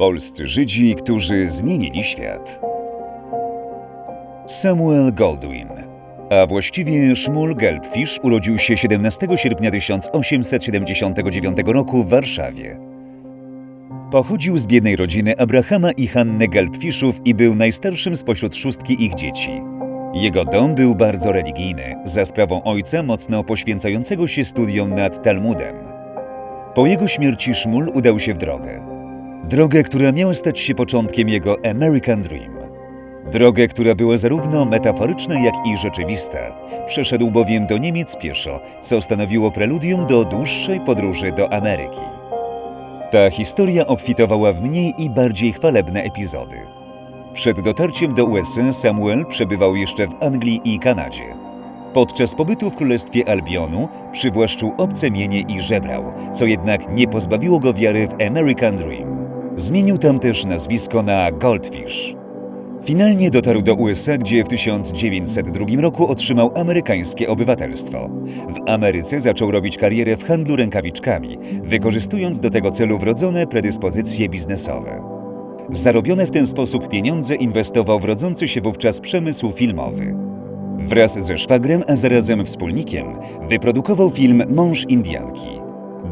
Polscy Żydzi, którzy zmienili świat. Samuel Goldwyn, a właściwie Szmul Gelbfish urodził się 17 sierpnia 1879 roku w Warszawie. Pochodził z biednej rodziny Abrahama i Hanny Gelbfiszów i był najstarszym spośród szóstki ich dzieci. Jego dom był bardzo religijny, za sprawą ojca mocno poświęcającego się studiom nad Talmudem. Po jego śmierci Szmul udał się w drogę. Drogę, która miała stać się początkiem jego American Dream. Drogę, która była zarówno metaforyczna, jak i rzeczywista. Przeszedł bowiem do Niemiec pieszo, co stanowiło preludium do dłuższej podróży do Ameryki. Ta historia obfitowała w mniej i bardziej chwalebne epizody. Przed dotarciem do USA Samuel przebywał jeszcze w Anglii i Kanadzie. Podczas pobytu w Królestwie Albionu przywłaszczył obce mienie i żebrał, co jednak nie pozbawiło go wiary w American Dream. Zmienił tam też nazwisko na Goldfish. Finalnie dotarł do USA, gdzie w 1902 roku otrzymał amerykańskie obywatelstwo. W Ameryce zaczął robić karierę w handlu rękawiczkami, wykorzystując do tego celu wrodzone predyspozycje biznesowe. Zarobione w ten sposób pieniądze inwestował w rodzący się wówczas przemysł filmowy. Wraz ze szwagrem, a zarazem wspólnikiem, wyprodukował film Mąż Indianki.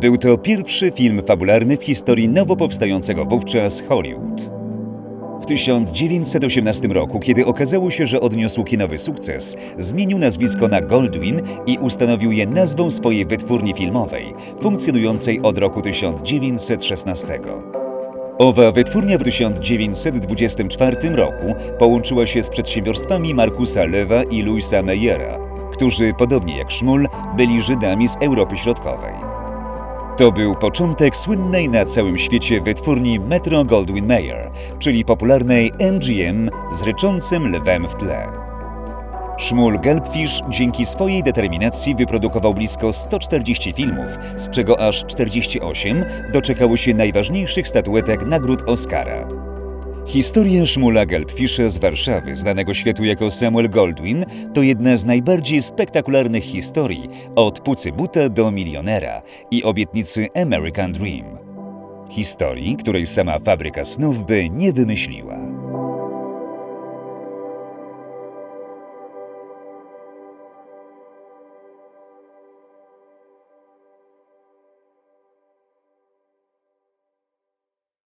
Był to pierwszy film fabularny w historii nowo powstającego wówczas Hollywood. W 1918 roku, kiedy okazało się, że odniósł kinowy sukces, zmienił nazwisko na Goldwyn i ustanowił je nazwą swojej wytwórni filmowej, funkcjonującej od roku 1916. Owa wytwórnia w 1924 roku połączyła się z przedsiębiorstwami Markusa Lewa i Louisa Meyera, którzy, podobnie jak Szmul, byli Żydami z Europy Środkowej. To był początek słynnej na całym świecie wytwórni Metro Goldwyn Mayer, czyli popularnej MGM z ryczącym lwem w tle. Szmul Gelbfish dzięki swojej determinacji wyprodukował blisko 140 filmów, z czego aż 48 doczekało się najważniejszych statuetek nagród Oscara. Historia Szmula Gelbfisza z Warszawy, znanego światu jako Samuel Goldwyn, to jedna z najbardziej spektakularnych historii od pucy buta do milionera i obietnicy American Dream. Historii, której sama fabryka snów by nie wymyśliła.